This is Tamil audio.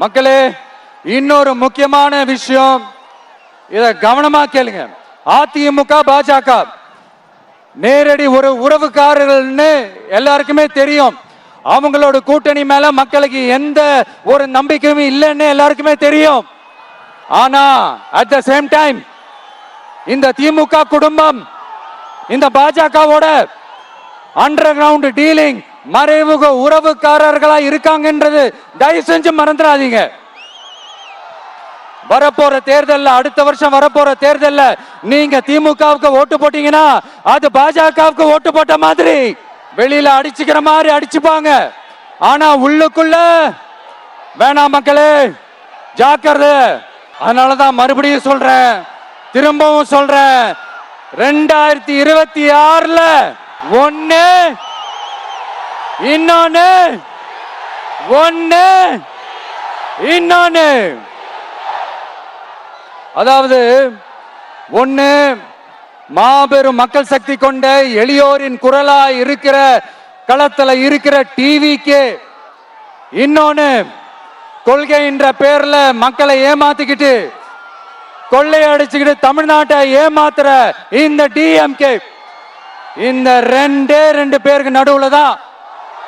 மக்களே இன்னொரு முக்கியமான விஷயம். இத கவனமா கேளுங்க. அதிமுக பாஜக. நேரடி ஒரு உறவுக்காரர்கள்னு எல்லாருக்குமே தெரியும். அவங்களோட கூட்டணி மேல மக்களுக்கு எந்த ஒரு நம்பிக்கையும் இல்லைன்னு எல்லாருக்குமே தெரியும். ஆனா அட் த சேம் டைம் இந்த திமுக குடும்பம் இந்த பாஜகவோட அண்டர் கிரவுண்ட் டீலிங் மறைமுக உறவுக்காரர்களா இருக்காங்கன்றது தயவு செஞ்சு மறந்துடாதீங்க. வரப்போற தேர்தல்ல அடுத்த வருஷம் வரப்போற தேர்தல்ல நீங்க திமுகவுக்கு ஓட்டு போட்டீங்கன்னா அது பாஜகவுக்கு ஓட்டு போட்ட மாதிரி வெளியில அடிச்சுக்கிற மாதிரி அடிச்சுப்பாங்க. ஆனா உள்ளுக்குள்ள வேணாம் மக்களே ஜாக்கிரதை. அதனாலதான் மறுபடியும் சொல்றேன் திரும்பவும் சொல்றேன். ரெண்டாயிரத்தி இருபத்தி ஆறுல ஒன்னு இன்னொன்னு ஒன்னு இன்னொன்னு. அதாவது ஒன்னு மாபெரும் மக்கள் சக்தி கொண்ட எளியோரின் குரலா இருக்கிற களத்துல இருக்கிற டிவிக்கு இன்னொன்னு கொள்கைன்ற பேர்ல மக்களை ஏமாத்திக்கிட்டு கொள்ளையடிச்சுக்கிட்டு தமிழ்நாட்டை ஏமாத்துற இந்த டிஎம்கே இந்த ரெண்டே ரெண்டு பேருக்கு நடுவுல தான்